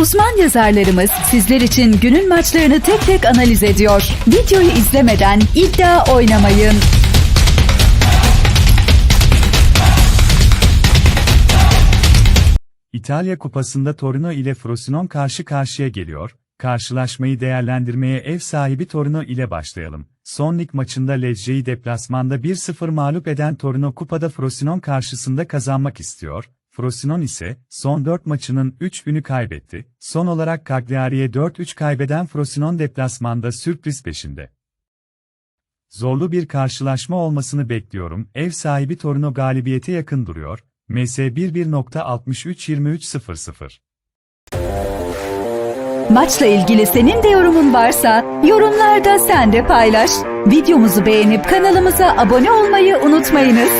Uzman yazarlarımız sizler için günün maçlarını tek tek analiz ediyor. Videoyu izlemeden iddia oynamayın. İtalya Kupası'nda Torino ile Frosinone karşı karşıya geliyor. Karşılaşmayı değerlendirmeye ev sahibi Torino ile başlayalım. Son lig maçında Lecce'yi deplasmanda 1-0 mağlup eden Torino kupada Frosinone karşısında kazanmak istiyor. Frosinone ise son 4 maçının 3'ünü kaybetti. Son olarak Cagliari'ye 4-3 kaybeden Frosinone deplasmanda sürpriz peşinde. Zorlu bir karşılaşma olmasını bekliyorum. Ev sahibi Torino galibiyete yakın duruyor. MS 11.63-23.00 Maçla ilgili senin de yorumun varsa yorumlarda sen de paylaş. Videomuzu beğenip kanalımıza abone olmayı unutmayınız.